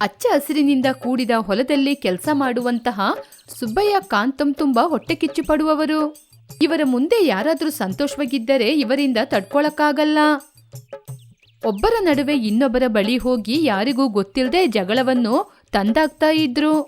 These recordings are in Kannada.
ಅಚ್ಚ ಹಸಿರಿನಿಂದ ಕೂಡಿದ ಹೊಲದಲ್ಲಿ ಕೆಲಸ ಮಾಡುವಂತಹ ಸುಬ್ಬಯ್ಯ ಕಾಂತಂ ತುಂಬಾ ಹೊಟ್ಟೆ ಕಿಚ್ಚು ಪಡುವವರು ಇವರ ಮುಂದೆ ಯಾರಾದರೂ ಸಂತೋಷವಾಗಿದ್ದರೆ ಇವರಿಂದ ತಡ್ಕೊಳಕ್ಕಾಗಲ್ಲ. ಒಬ್ಬರ ನಡುವೆ ಇನ್ನೊಬ್ಬರ ಬಳಿ ಹೋಗಿ ಯಾರಿಗೂ ಗೊತ್ತಿಲ್ಲದೆ ಜಗಳವನ್ನು ತಂದಾಗ್ತಾ ಇದ್ರು.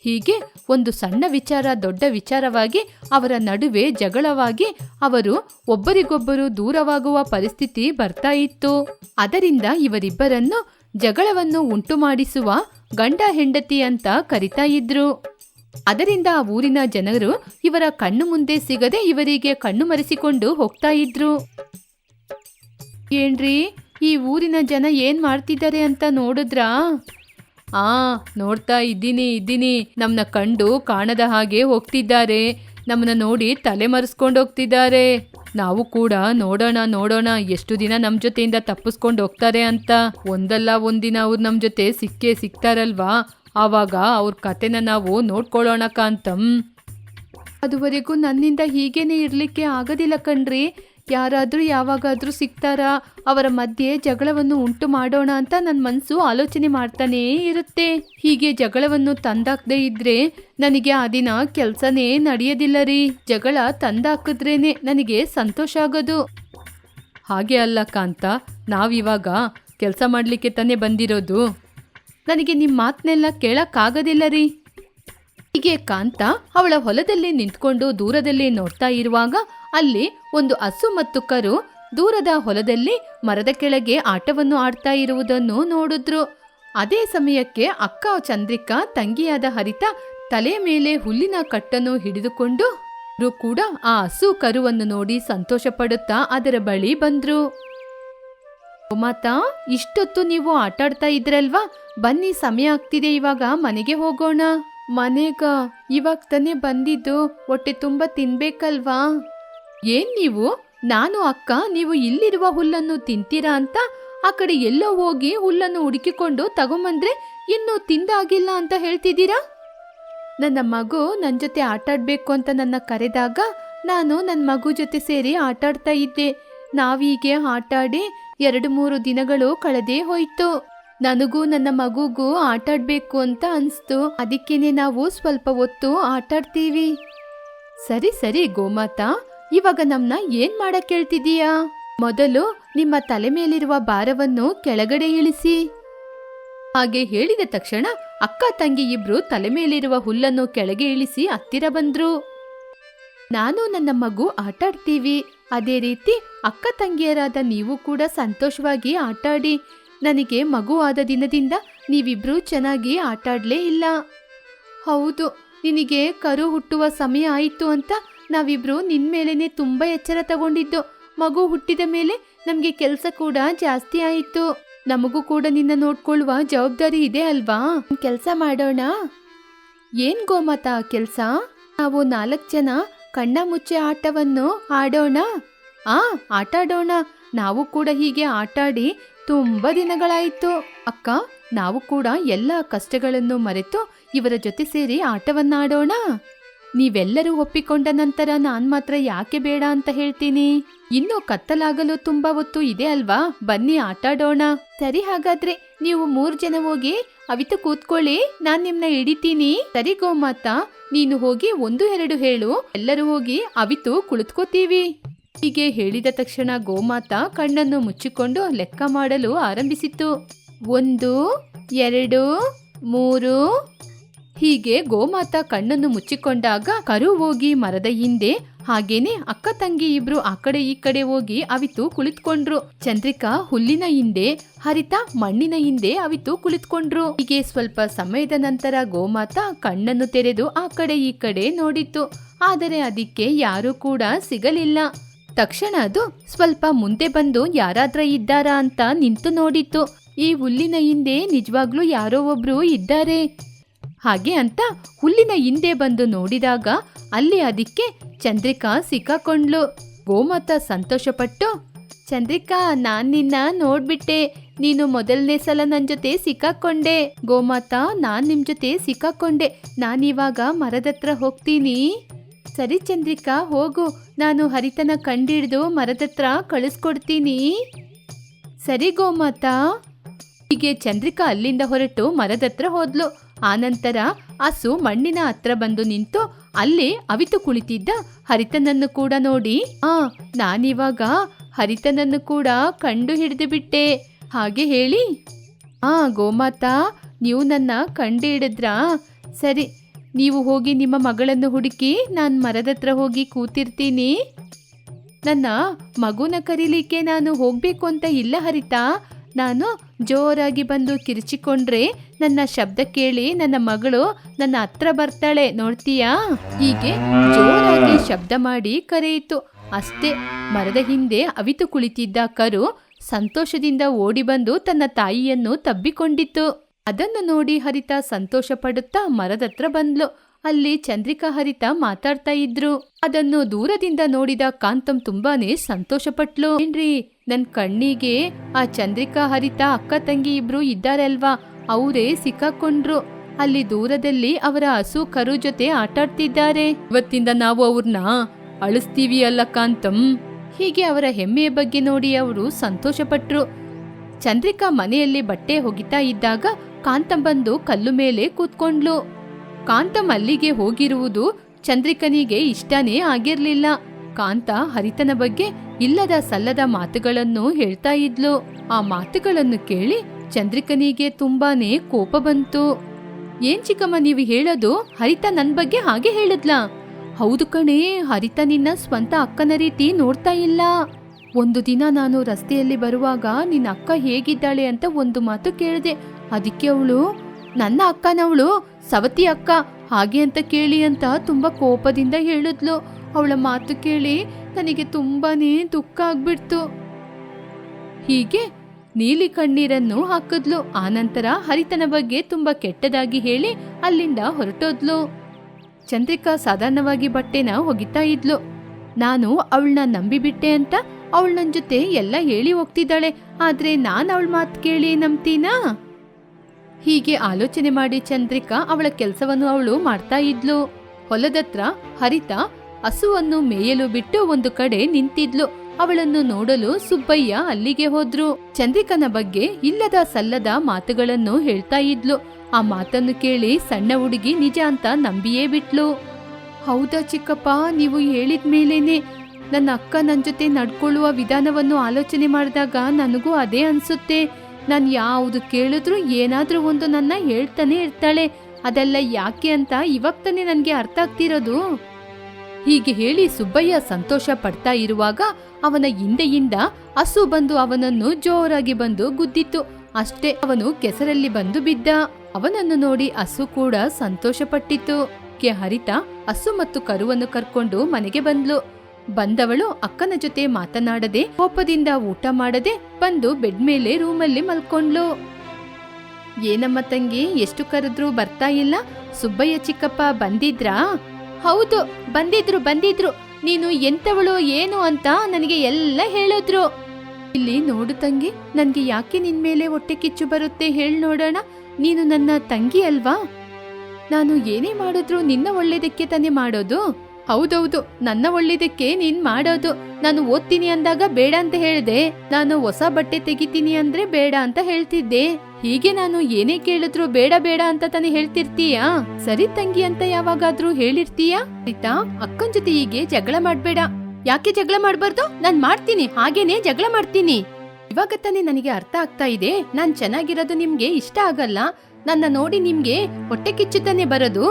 ಹೀಗೆ ಒಂದು ಸಣ್ಣ ವಿಚಾರ ದೊಡ್ಡ ವಿಚಾರವಾಗಿ ಅವರ ನಡುವೆ ಜಗಳವಾಗಿ ಅವರು ಒಬ್ಬರಿಗೊಬ್ಬರು ದೂರವಾಗುವ ಪರಿಸ್ಥಿತಿ ಬರ್ತಾ ಇತ್ತು. ಅದರಿಂದ ಇವರಿಬ್ಬರನ್ನು ಜಗಳವನ್ನು ಉಂಟು ಮಾಡಿಸುವ ಗಂಡ ಹೆಂಡತಿ ಅಂತ ಕರಿತಾ ಇದ್ರು. ಅದರಿಂದ ಆ ಊರಿನ ಜನರು ಇವರ ಕಣ್ಣು ಮುಂದೆ ಸಿಗದೆ ಇವರಿಗೆ ಕಣ್ಣು ಮರೆಸಿಕೊಂಡು ಹೋಗ್ತಾ ಇದ್ರು. ಏನ್ರಿ, ಈ ಊರಿನ ಜನ ಏನ್ ಮಾಡ್ತಿದ್ದಾರೆ ಅಂತ ನೋಡಿದ್ರಾ? ಆ, ನೋಡ್ತಾ ಇದ್ದೀನಿ ಇದ್ದೀನಿ. ನಮ್ಮನ್ನ ಕಂಡು ಕಾಣದ ಹಾಗೆ ಹೋಗ್ತಿದ್ದಾರೆ. ನಮ್ಮನ್ನ ನೋಡಿ ತಲೆ ಮರೆಸ್ಕೊಂಡು ಹೋಗ್ತಿದ್ದಾರೆ. ನಾವು ಕೂಡ ನೋಡೋಣ ನೋಡೋಣ, ಎಷ್ಟು ದಿನ ನಮ್ಮ ಜೊತೆಯಿಂದ ತಪ್ಪಿಸ್ಕೊಂಡು ಹೋಗ್ತಾರೆ ಅಂತ. ಒಂದಲ್ಲ ಒಂದಿನ ಅವ್ರು ನಮ್ಮ ಜೊತೆ ಸಿಕ್ಕೇ ಸಿಗ್ತಾರಲ್ವಾ ಆವಾಗ ಅವ್ರ ಕತೆನ ನಾವು ನೋಡ್ಕೊಳ್ಳೋಣ ಕಾಂತಂ ಅದುವರೆಗೂ ನನ್ನಿಂದ ಹೀಗೇನೆ ಇರಲಿಕ್ಕೆ ಆಗೋದಿಲ್ಲ ಕಣ್ರಿ. ಯಾರಾದ್ರೂ ಯಾವಾಗಾದರೂ ಸಿಗ್ತಾರಾ? ಅವರ ಮಧ್ಯೆ ಜಗಳವನ್ನು ಉಂಟು ಮಾಡೋಣ ಅಂತ ನನ್ನ ಮನಸ್ಸು ಆಲೋಚನೆ ಮಾಡ್ತಾನೇ ಇರುತ್ತೆ. ಹೀಗೆ ಜಗಳವನ್ನು ತಂದಾಕದೇ ಇದ್ರೆ ನನಗೆ ಆ ದಿನ ಕೆಲಸನೇ ನಡೆಯೋದಿಲ್ಲ ರೀ. ಜಗಳ ತಂದಾಕಿದ್ರೇನೆ ನನಗೆ ಸಂತೋಷ ಆಗೋದು. ಹಾಗೆ ಅಲ್ಲ ಕಾಂತ, ನಾವಿವಾಗ ಕೆಲಸ ಮಾಡಲಿಕ್ಕೆ ತಾನೇ ಬಂದಿರೋದು. ನನಗೆ ನಿಮ್ಮ ಮಾತನ್ನೆಲ್ಲ ಕೇಳಕ್ಕಾಗೋದಿಲ್ಲ ರೀ. ಹೀಗೆ ಕಾಂತ ಅವಳ ಹೊಲದಲ್ಲಿ ನಿಂತ್ಕೊಂಡು ದೂರದಲ್ಲಿ ನೋಡ್ತಾ ಇರುವಾಗ ಅಲ್ಲಿ ಒಂದು ಹಸು ಮತ್ತು ಕರು ದೂರದ ಹೊಲದಲ್ಲಿ ಮರದ ಕೆಳಗೆ ಆಟವನ್ನು ಆಡ್ತಾ ಇರುವುದನ್ನು ನೋಡಿದ್ರು. ಅದೇ ಸಮಯಕ್ಕೆ ಅಕ್ಕ ಚಂದ್ರಿಕಾ ತಂಗಿಯಾದ ಹರಿತ ತಲೆ ಮೇಲೆ ಹುಲ್ಲಿನ ಕಟ್ಟನ್ನು ಹಿಡಿದುಕೊಂಡು ಕೂಡ ಆ ಹಸು ಕರುವನ್ನು ನೋಡಿ ಸಂತೋಷ ಪಡುತ್ತಾ ಅದರ ಬಳಿ ಬಂದ್ರು. ಮಾತಾ ಇಷ್ಟೊತ್ತು ನೀವು ಆಟಾಡ್ತಾ ಇದ್ರಲ್ವಾ? ಬನ್ನಿ, ಸಮಯ ಆಗ್ತಿದೆ ಇವಾಗ, ಮನೆಗೆ ಹೋಗೋಣ. ಮನೆಗ? ಇವಾಗ ತಾನೇ ಬಂದಿದ್ದು. ಹೊಟ್ಟೆ ತುಂಬ ತಿನ್ಬೇಕಲ್ವಾ? ಏನ್ ನೀವು? ನಾನು ಅಕ್ಕ, ನೀವು ಇಲ್ಲಿರುವ ಹುಲ್ಲನ್ನು ತಿಂತೀರಾ ಅಂತ? ಆ ಕಡೆ ಎಲ್ಲೋ ಹೋಗಿ ಹುಲ್ಲನ್ನು ಹುಡುಕಿಕೊಂಡು ತಗೊಂಬಂದ್ರೆ ಇನ್ನೂ ತಿಂದಾಗಿಲ್ಲ ಅಂತ ಹೇಳ್ತಿದ್ದೀರಾ? ನನ್ನ ಮಗು ನನ್ನ ಜೊತೆ ಆಟಾಡ್ಬೇಕು ಅಂತ ನನ್ನ ಕರೆದಾಗ ನಾನು ನನ್ನ ಮಗು ಜೊತೆ ಸೇರಿ ಆಟಾಡ್ತಾ ಇದ್ದೆ. ನಾವೀಗೆ ಆಟಾಡಿ ಎರಡು ಮೂರು ದಿನಗಳು ಕಳೆದೇ ಹೋಯ್ತು. ನನಗೂ ನನ್ನ ಮಗುಗೂ ಆಟಾಡಬೇಕು ಅಂತ ಅನ್ಸ್ತು. ಅದಕ್ಕೇನೆ ನಾವು ಸ್ವಲ್ಪ ಹೊತ್ತು ಆಟಾಡ್ತೀವಿ. ಸರಿ ಸರಿ ಗೋಮಾತಾ. ಇವಾಗ ನಮ್ನ ಏನ್ ಮಾಡಕ್ ಹೇಳ್ತಿದೀಯಾ ಮೊದಲು ನಿಮ್ಮ ತಲೆ ಮೇಲಿರುವ ಭಾರವನ್ನು ಕೆಳಗಡೆ ಇಳಿಸಿ. ಹಾಗೆ ಹೇಳಿದ ತಕ್ಷಣ ಅಕ್ಕ ತಂಗಿ ಇಬ್ರು ತಲೆ ಮೇಲಿರುವ ಹುಲ್ಲನ್ನು ಕೆಳಗೆ ಇಳಿಸಿ ಹತ್ತಿರ ಬಂದ್ರು. ನಾನು ನನ್ನ ಮಗು ಆಟಾಡ್ತೀವಿ. ಅದೇ ರೀತಿ ಅಕ್ಕ ತಂಗಿಯರಾದ ನೀವು ಕೂಡ ಸಂತೋಷವಾಗಿ ಆಟಾಡಿ. ನನಗೆ ಮಗು ಆದ ದಿನದಿಂದ ನೀವಿಬ್ರು ಚೆನ್ನಾಗಿ ಆಟಾಡಲೇ ಇಲ್ಲ. ಹೌದು, ನಿನಗೆ ಕರು ಹುಟ್ಟುವ ಸಮಯ ಆಯಿತು ಅಂತ ನಾವಿಬ್ರು ನಿನ್ ಮೇಲೇನೆ ತುಂಬಾ ಎಚ್ಚರ ತಗೊಂಡಿದ್ದು. ಮಗು ಹುಟ್ಟಿದ ಮೇಲೆ ನಮ್ಗೆ ಕೆಲಸ ಕೂಡ ಜಾಸ್ತಿ ಆಯಿತು. ನಮಗೂ ಕೂಡ ನಿನ್ನ ನೋಡ್ಕೊಳ್ಳುವ ಜವಾಬ್ದಾರಿ ಇದೆ ಅಲ್ವಾ? ಕೆಲಸ ಮಾಡೋಣ? ಏನ್ ಗೋಮಾತ ಕೆಲ್ಸ? ನಾವು ನಾಲ್ಕು ಜನ ಕಣ್ಣ ಮುಚ್ಚೆ ಆಟವನ್ನು ಆಡೋಣ. ಆ ಆಟಾಡೋಣ ನಾವು ಕೂಡ ಹೀಗೆ ಆಟಾಡಿ ತುಂಬಾ ದಿನಗಳಾಯಿತು. ಅಕ್ಕ ನಾವು ಕೂಡ ಎಲ್ಲ ಕಷ್ಟಗಳನ್ನು ಮರೆತು ಇವರ ಜೊತೆ ಸೇರಿ ಆಟವನ್ನಾಡೋಣ. ನೀವೆಲ್ಲರೂ ಒಪ್ಪಿಕೊಂಡ ನಂತರ ನಾನ್ ಮಾತ್ರ ಯಾಕೆ ಬೇಡ ಅಂತ ಹೇಳ್ತೀನಿ? ಇನ್ನು ಕತ್ತಲಾಗಲು ತುಂಬಾ ಹೊತ್ತು ಇದೆ ಅಲ್ವಾ? ಬನ್ನಿ ಆಟಾಡೋಣ. ಸರಿ, ಹಾಗಾದ್ರೆ ನೀವು ಮೂರ್ ಜನ ಹೋಗಿ ಅವಿತು ಕೂತ್ಕೊಳ್ಳಿ, ನಾನ್ ನಿಮ್ನ ಹಿಡಿತೀನಿ. ಸರಿ ಗೋಮಾತ, ನೀನು ಹೋಗಿ ಒಂದು ಎರಡು ಹೇಳು. ಎಲ್ಲರೂ ಹೋಗಿ ಅವಿತು ಕುಳಿತ್ಕೋತೀವಿ. ಹೀಗೆ ಹೇಳಿದ ತಕ್ಷಣ ಗೋಮಾತ ಕಣ್ಣನ್ನು ಮುಚ್ಚಿಕೊಂಡು ಲೆಕ್ಕ ಮಾಡಲು ಆರಂಭಿಸಿತು ಒಂದು, ಎರಡು, ಮೂರು ಹೀಗೆ ಗೋಮಾತಾ ಕಣ್ಣನ್ನು ಮುಚ್ಚಿಕೊಂಡಾಗ ಕರು ಹೋಗಿ ಮರದ ಹಿಂದೆ, ಹಾಗೇನೆ ಅಕ್ಕ ತಂಗಿ ಇಬ್ರು ಆ ಕಡೆ ಈ ಕಡೆ ಹೋಗಿ ಅವಿತು ಕುಳಿತುಕೊಂಡ್ರು. ಚಂದ್ರಿಕಾ ಹುಲ್ಲಿನ ಹಿಂದೆ, ಹರಿತ ಮಣ್ಣಿನ ಹಿಂದೆ ಅವಿತು ಕುಳಿತುಕೊಂಡ್ರು. ಹೀಗೆ ಸ್ವಲ್ಪ ಸಮಯದ ನಂತರ ಗೋಮಾತಾ ಕಣ್ಣನ್ನು ತೆರೆದು ಆ ಕಡೆ ಈ ಕಡೆ ನೋಡಿತು ಆದರೆ ಅದಕ್ಕೆ ಯಾರೂ ಕೂಡ ಸಿಗಲಿಲ್ಲ. ತಕ್ಷಣ ಅದು ಸ್ವಲ್ಪ ಮುಂದೆ ಬಂದು ಯಾರಾದ್ರ ಇದ್ದಾರಾ ಅಂತ ನಿಂತು ನೋಡಿತು ಈ ಹುಲ್ಲಿನ ಹಿಂದೆ ನಿಜವಾಗ್ಲೂ ಯಾರೋ ಒಬ್ರು ಇದ್ದಾರೆ. ಹಾಗೆ ಅಂತ ಹುಲ್ಲಿನ ಹಿಂದೆ ಬಂದು ನೋಡಿದಾಗ ಅಲ್ಲಿ ಅದಕ್ಕೆ ಚಂದ್ರಿಕಾ ಸಿಕ್ಕಾಕೊಂಡ್ಲು. ಗೋಮಾತ ಸಂತೋಷಪಟ್ಟು, ಚಂದ್ರಿಕಾ, ನಾನ್ ನಿನ್ನ ನೋಡ್ಬಿಟ್ಟೆ. ನೀನು ಮೊದಲನೇ ಸಲ ನನ್ನ ಜೊತೆ ಸಿಕ್ಕಾಕೊಂಡೆ. ಗೋಮಾತ, ನಾನ್ ನಿಮ್ ಜೊತೆ ಸಿಕ್ಕಾಕೊಂಡೆ. ನಾನಿವಾಗ ಮರದತ್ರ ಹೋಗ್ತೀನಿ. ಸರಿ ಚಂದ್ರಿಕಾ, ಹೋಗು. ನಾನು ಹರಿತನ ಕಂಡಿಡ್ದು ಮರದತ್ರ ಕಳಿಸ್ಕೊಡ್ತೀನಿ. ಸರಿ ಗೋಮಾತ. ಹೀಗೆ ಚಂದ್ರಿಕಾ ಅಲ್ಲಿಂದ ಹೊರಟು ಮರದತ್ರ ಹೋದ್ಲು. ಆನಂತರ ಹಸು ಮಣ್ಣಿನ ಹತ್ರ ಬಂದು ನಿಂತು ಅಲ್ಲಿ ಅವಿತು ಕುಳಿತಿದ್ದ ಹರಿತನನ್ನು ಕೂಡ ನೋಡಿ, ಆ, ನಾನಿವಾಗ ಹರಿತನನ್ನು ಕೂಡ ಕಂಡು ಹಿಡಿದು ಬಿಟ್ಟೆ. ಹಾಗೆ ಹೇಳಿ. ಆ, ಗೋಮಾತಾ, ನೀವು ನನ್ನ ಕಂಡು ಹಿಡಿದ್ರಾ? ಸರಿ, ನೀವು ಹೋಗಿ ನಿಮ್ಮ ಮಗಳನ್ನು ಹುಡುಕಿ ನಾನು ಮರದತ್ರ ಹೋಗಿ ಕೂತಿರ್ತೀನಿ. ನನ್ನ ಮಗುನ ಕರೀಲಿಕ್ಕೆ ನಾನು ಹೋಗಬೇಕು ಅಂತ ಇಲ್ಲ ಹರಿತಾ. ನಾನು ಜೋರಾಗಿ ಬಂದು ಕಿರಿಚಿಕೊಂಡ್ರೆ ನನ್ನ ಶಬ್ದ ಕೇಳಿ ನನ್ನ ಮಗಳು ನನ್ನ ಹತ್ರ ಬರ್ತಾಳೆ, ನೋಡ್ತೀಯಾ? ಹೀಗೆ ಜೋರಾಗಿ ಶಬ್ದ ಮಾಡಿ ಕರೆಯಿತು. ಅಷ್ಟೇ, ಮರದ ಹಿಂದೆ ಅವಿತು ಕುಳಿತಿದ್ದ ಕರು ಸಂತೋಷದಿಂದ ಓಡಿ ಬಂದು ತನ್ನ ತಾಯಿಯನ್ನು ತಬ್ಬಿಕೊಂಡಿತ್ತು. ಅದನ್ನು ನೋಡಿ ಹರಿತ ಸಂತೋಷ ಪಡುತ್ತಾ ಮರದತ್ರ ಬಂದ್ಲು. ಅಲ್ಲಿ ಚಂದ್ರಿಕಾ ಹರಿತ ಮಾತಾಡ್ತಾ ಇದ್ರು. ಅದನ್ನು ದೂರದಿಂದ ನೋಡಿದ ಕಾಂತಂ ತುಂಬಾನೇ ಸಂತೋಷಪಟ್ಲು. ಏನ್ರಿ ನನ್ ಕಣ್ಣಿಗೆ ಆ ಚಂದ್ರಿಕಾ ಹರಿತ ಅಕ್ಕ ತಂಗಿ ಇಬ್ರು ಇದ್ದಾರೆ ಅಲ್ವಾ ಅವರೇ ಸಿಕ್ಕಾಕೊಂಡ್ರು. ಅಲ್ಲಿ ದೂರದಲ್ಲಿ ಅವರ ಹಸು ಕರು ಜೊತೆ ಆಟಾಡ್ತಿದ್ದಾರೆ. ಇವತ್ತಿಂದ ನಾವು ಅವ್ರನ್ನ ಅಳಿಸ್ತೀವಿ ಅಲ್ಲ ಕಾಂತಂ. ಹೀಗೆ ಅವರ ಹೆಮ್ಮೆಯ ಬಗ್ಗೆ ನೋಡಿ ಅವರು ಸಂತೋಷಪಟ್ರು. ಚಂದ್ರಿಕಾ ಮನೆಯಲ್ಲಿ ಬಟ್ಟೆ ಹೋಗಿತಾ ಇದ್ದಾಗ ಕಾಂತಂ ಬಂದು ಕಲ್ಲು ಮೇಲೆ ಕೂತ್ಕೊಂಡ್ಲು. ಕಾಂತಂ ಅಲ್ಲಿಗೆ ಹೋಗಿರುವುದು ಚಂದ್ರಿಕನಿಗೆ ಇಷ್ಟನೇ ಆಗಿರ್ಲಿಲ್ಲ. ಕಾಂತ ಹರಿತನ ಬಗ್ಗೆ ಇಲ್ಲದ ಸಲ್ಲದ ಮಾತುಗಳನ್ನು ಹೇಳ್ತಾ ಇದ್ಲು. ಆ ಮಾತುಗಳನ್ನು ಕೇಳಿ ಚಂದ್ರಿಕನಿಗೆ ತುಂಬಾನೇ ಕೋಪ ಬಂತು. ಏನ್ ಚಿಕ್ಕಮ್ಮ ನೀವು ಹೇಳೋದು? ಹರಿತ ನನ್ ಬಗ್ಗೆ ಹಾಗೆ ಹೇಳಿದ್ಲಾ? ಹೌದು ಕಣೇ, ಹರಿತ ನಿನ್ನ ಸ್ವಂತ ಅಕ್ಕನ ರೀತಿ ನೋಡ್ತಾ ಇಲ್ಲ. ಒಂದು ದಿನ ನಾನು ರಸ್ತೆಯಲ್ಲಿ ಬರುವಾಗ ನಿನ್ನ ಅಕ್ಕ ಹೇಗಿದ್ದಾಳೆ ಅಂತ ಒಂದು ಮಾತು ಕೇಳಿದೆ. ಅದಕ್ಕೆ ಅವಳು, ನನ್ನ ಅಕ್ಕನವಳು, ಸವತಿ ಅಕ್ಕ, ಹಾಗೆ ಅಂತ ಕೇಳಿ ಅಂತ ತುಂಬಾ ಕೋಪದಿಂದ ಹೇಳಿದ್ಲು. ಅವಳ ಮಾತು ಕೇಳಿ ನನಗೆ ತುಂಬಾನೇ ದುಃಖ ಆಗ್ಬಿಡ್ತು. ಹೀಗೆ ನೀಲಿ ಕಣ್ಣೀರನ್ನು ಹಾಕಿದ್ಲು. ಆನಂತರ ಹರಿತನ ಬಗ್ಗೆ ತುಂಬಾ ಕೆಟ್ಟದಾಗಿ ಹೇಳಿ ಅಲ್ಲಿಂದ ಹೊರಟೋದ್ಲು. ಚಂದ್ರಿಕಾ ಸಾಧಾರಣವಾಗಿ ಬಟ್ಟೆನ ಒಗಿತಾ ಇದ್ಲು. ನಾನು ಅವಳನ್ನ ನಂಬಿಬಿಟ್ಟೆ ಅಂತ ಅವಳು ನನ್ನ ಜೊತೆ ಎಲ್ಲ ಹೇಳಿ ಹೋಗ್ತಿದ್ದಾಳೆ. ಆದ್ರೆ ನಾನು ಅವಳ ಮಾತು ಕೇಳಿ ನಂಬ್ತೀನಾ? ಹೀಗೆ ಆಲೋಚನೆ ಮಾಡಿ ಚಂದ್ರಿಕಾ ಅವಳ ಕೆಲಸವನ್ನು ಅವಳು ಮಾಡ್ತಾ ಇದ್ಲು. ಹೊಲದತ್ರ ಹರಿತ ಹಸುವನ್ನು ಮೇಯಲು ಬಿಟ್ಟು ಒಂದು ಕಡೆ ನಿಂತಿದ್ಲು. ಅವಳನ್ನು ನೋಡಲು ಸುಬ್ಬಯ್ಯ ಅಲ್ಲಿಗೆ ಹೋದ್ರು. ಚಂದ್ರಿಕನ ಬಗ್ಗೆ ಇಲ್ಲದ ಸಲ್ಲದ ಮಾತುಗಳನ್ನು ಹೇಳ್ತಾ ಇದ್ಲು. ಆ ಮಾತನ್ನು ಕೇಳಿ ಸಣ್ಣ ಹುಡುಗಿ ನಿಜ ಅಂತ ನಂಬಿಯೇ ಬಿಟ್ಲು. ಹೌದಾ ಚಿಕ್ಕಪ್ಪ, ನೀವು ಹೇಳಿದ ಮೇಲೇನೆ. ನನ್ನ ಅಕ್ಕ ನನ್ನ ಜೊತೆ ನಡ್ಕೊಳ್ಳುವ ವಿಧಾನವನ್ನು ಆಲೋಚನೆ ಮಾಡಿದಾಗ ನನಗೂ ಅದೇ ಅನ್ಸುತ್ತೆ. ನಾನು ಯಾವುದು ಕೇಳಿದ್ರು ಏನಾದರೂ ಒಂದು ನನ್ನ ಹೇಳ್ತಾನೆ ಇರ್ತಾಳೆ. ಅದೆಲ್ಲ ಯಾಕೆ ಅಂತ ಇವಾಗ ತಾನೇ ನನಗೆ ಅರ್ಥ ಆಗ್ತಿರೋದು. ಹೀಗೆ ಹೇಳಿ ಸುಬ್ಬಯ್ಯ ಸಂತೋಷ ಪಡ್ತಾ ಇರುವಾಗ ಅವನ ಹಿಂದೆಯಿಂದ ಹಸು ಬಂದು ಅವನನ್ನು ಜೋರಾಗಿ ಬಂದು ಗುದ್ದಿತ್ತು. ಅಷ್ಟೇ ಅವನು ಕೆಸರಲ್ಲಿ ಬಂದು ಬಿದ್ದ. ಅವನನ್ನು ನೋಡಿ ಹಸು ಕೂಡ ಸಂತೋಷ ಪಟ್ಟಿತ್ತು. ಕೆ ಹರಿತ ಹಸು ಮತ್ತು ಕರುವನ್ನು ಕರ್ಕೊಂಡು ಮನೆಗೆ ಬಂದ್ಲು. ಬಂದವಳು ಅಕ್ಕನ ಜೊತೆ ಮಾತನಾಡದೆ, ಕೋಪದಿಂದ ಊಟ ಮಾಡದೆ ಬಂದು ಬೆಡ್ ಮೇಲೆ ರೂಮಲ್ಲಿ ಮಲ್ಕೊಂಡ್ಲು ಏನಮ್ಮ ತಂಗಿ, ಎಷ್ಟು ಕರೆದ್ರೂ ಬರ್ತಾ ಇಲ್ಲ? ಸುಬ್ಬಯ್ಯ ಚಿಕ್ಕಪ್ಪ ಬಂದಿದ್ರಾ? ಹೌದು, ಬಂದಿದ್ರು ಬಂದಿದ್ರು. ನೀನು ಎಂತವಳು ಏನು ಅಂತ ನನಗೆ ಎಲ್ಲ ಹೇಳಿದ್ರು. ಇಲ್ಲಿ ನೋಡು ತಂಗಿ, ನನಗೆ ಯಾಕೆ ನಿನ್ ಮೇಲೆ ಹೊಟ್ಟೆ ಕಿಚ್ಚು ಬರುತ್ತೆ ಹೇಳಿ ನೋಡೋಣ. ನೀನು ನನ್ನ ತಂಗಿ ಅಲ್ವಾ? ನಾನು ಏನೇ ಮಾಡಿದ್ರು ನಿನ್ನ ಒಳ್ಳೇದಕ್ಕೆ ತಾನೇ ಮಾಡೋದು? ಹೌದೌದು, ನನ್ನ ಒಳ್ಳೇದಕ್ಕೆ ನೀನ್ ಮಾಡೋದು. ನಾನು ಓದ್ತೀನಿ ಅಂದಾಗ ಬೇಡ ಅಂತ ಹೇಳ್ದೆ. ನಾನು ಹೊಸ ಬಟ್ಟೆ ತೆಗಿತೀನಿ ಅಂದ್ರೆ ಬೇಡ ಅಂತ ಹೇಳ್ತಿದ್ದೆ. ಹೀಗೆ ನಾನು ಏನೇ ಕೇಳಿದ್ರು ಬೇಡ ಬೇಡ ಅಂತ ತಾನೇ ಹೇಳ್ತಿರ್ತೀಯಾ? ಸರಿ ತಂಗಿ ಅಂತ ಯಾವಾಗಾದ್ರೂ ಹೇಳಿರ್ತೀಯಾ? ಆಯ್ತಾ ಅಕ್ಕನ್ ಜೊತೆ ಹೀಗೆ ಜಗಳ ಮಾಡ್ಬೇಡ. ಯಾಕೆ ಜಗಳ ಮಾಡ್ಬಾರ್ದು? ನಾನ್ ಮಾಡ್ತೀನಿ, ಹಾಗೇನೆ ಜಗಳ ಮಾಡ್ತೀನಿ. ಇವಾಗ ತಾನೇ ನನಗೆ ಅರ್ಥ ಆಗ್ತಾ ಇದೆ. ನಾನ್ ಚೆನ್ನಾಗಿರೋದು ನಿಮ್ಗೆ ಇಷ್ಟ ಆಗಲ್ಲ. ನನ್ನ ನೋಡಿ ನಿಮ್ಗೆ ಹೊಟ್ಟೆ ಕಿಚ್ಚುತ್ತಾನೆ ಬರೋದು.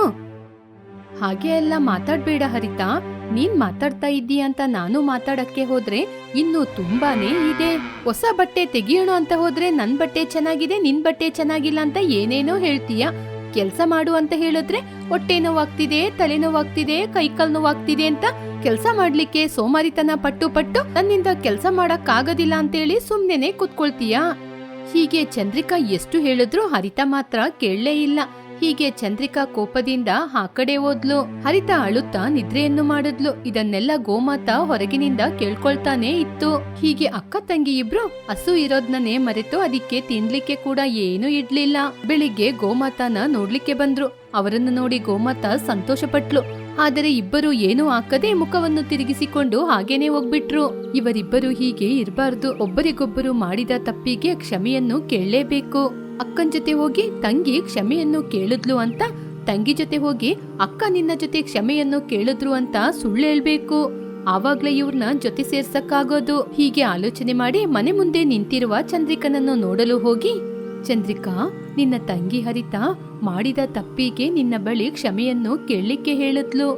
ಹಾಗೆ ಎಲ್ಲ ಮಾತಾಡ್ಬೇಡ ಹರಿತಾ, ನೀನ್ ಮಾತಾಡ್ತಾ ಇದ್ದೀ ಅಂತ ನಾನು ಮಾತಾಡಕ್ಕೆ ಹೋದ್ರೆ ಇನ್ನು ತುಂಬಾನೇ ಇದೆ. ಹೊಸ ಬಟ್ಟೆ ತೆಗಿಯೋಣ ಅಂತ ಹೋದ್ರೆ ನನ್ ಬಟ್ಟೆ ಚೆನ್ನಾಗಿದೆ, ನಿನ್ ಬಟ್ಟೆ ಚೆನ್ನಾಗಿಲ್ಲ ಅಂತ ಏನೇನೋ ಹೇಳ್ತೀಯ? ಕೆಲ್ಸ ಮಾಡು ಅಂತ ಹೇಳಿದ್ರೆ ಹೊಟ್ಟೆ ನೋವಾಗ್ತಿದೆ ತಲೆನೋವಾಗ್ತಿದೆ ಕೈಕಾಲ್ ನೋವಾಗ್ತಿದೆ ಅಂತ ಕೆಲ್ಸ ಮಾಡ್ಲಿಕ್ಕೆ ಸೋಮಾರಿತನ ಪಟ್ಟು ಪಟ್ಟು ನನ್ನಿಂದ ಕೆಲ್ಸ ಮಾಡಕ್ ಆಗೋದಿಲ್ಲ ಅಂತೇಳಿ ಸುಮ್ನೆನೆ ಕುತ್ಕೊಳ್ತೀಯ? ಹೀಗೆ ಚಂದ್ರಿಕಾ ಎಷ್ಟು ಹೇಳಿದ್ರು ಹರಿತ ಮಾತ್ರ ಕೇಳಲೇ ಇಲ್ಲ. ಹೀಗೆ ಚಂದ್ರಿಕಾ ಕೋಪದಿಂದ ಆ ಕಡೆ ಹೋದ್ಲು. ಹರಿತ ಅಳುತ್ತಾ ನಿದ್ರೆಯನ್ನು ಮಾಡಿದ್ಲು. ಇದನ್ನೆಲ್ಲ ಗೋಮಾತ ಹೊರಗಿನಿಂದ ಕೇಳ್ಕೊಳ್ತಾನೆ ಇತ್ತು. ಹೀಗೆ ಅಕ್ಕ ತಂಗಿ ಇಬ್ರು ಹಸು ಇರೋದ್ನೇ ಮರೆತು ಅದಕ್ಕೆ ತಿನ್ಲಿಕ್ಕೆ ಕೂಡ ಏನು ಇಡ್ಲಿಲ್ಲ. ಬೆಳಿಗ್ಗೆ ಗೋಮಾತನ ನೋಡ್ಲಿಕ್ಕೆ ಬಂದ್ರು. ಅವರನ್ನು ನೋಡಿ ಗೋಮಾತ ಸಂತೋಷ ಪಟ್ಲು ಆದರೆ ಇಬ್ಬರು ಏನೂ ಹಾಕದೆ ಮುಖವನ್ನು ತಿರುಗಿಸಿಕೊಂಡು ಹಾಗೇನೆ ಹೋಗ್ಬಿಟ್ರು. ಇವರಿಬ್ಬರು ಹೀಗೆ ಇರಬಾರ್ದು. ಒಬ್ಬರಿಗೊಬ್ಬರು ಮಾಡಿದ ತಪ್ಪಿಗೆ ಕ್ಷಮೆಯನ್ನು ಕೇಳಲೇಬೇಕು. ಅಕ್ಕನ್ ಜೊತೆ ಹೋಗಿ ತಂಗಿ ಕ್ಷಮೆಯನ್ನು ಕೇಳಿದ್ಲು ಅಂತ, ತಂಗಿ ಜೊತೆ ಹೋಗಿ ಅಕ್ಕ ನಿನ್ನ ಜೊತೆ ಕ್ಷಮೆಯನ್ನು ಕೇಳಿದ್ರು ಅಂತ ಸುಳ್ಳು ಹೇಳ್ಬೇಕು. ಆವಾಗ್ಲೇ ಇವ್ರನ್ನ ಜೊತೆ ಸೇರ್ಸಕ್ಕಾಗೋದು. ಹೀಗೆ ಆಲೋಚನೆ ಮಾಡಿ ಮನೆ ಮುಂದೆ ನಿಂತಿರುವ ಚಂದ್ರಿಕನನ್ನು ನೋಡಲು ಹೋಗಿ, ಚಂದ್ರಿಕಾ, ನಿನ್ನ ತಂಗಿ ಹರಿತ ಮಾಡಿದ ತಪ್ಪಿಗೆ ನಿನ್ನ ಬಳಿ ಕ್ಷಮೆಯನ್ನು ಕೇಳಲಿಕ್ಕೆ ಹೇಳಿದ್ಲು.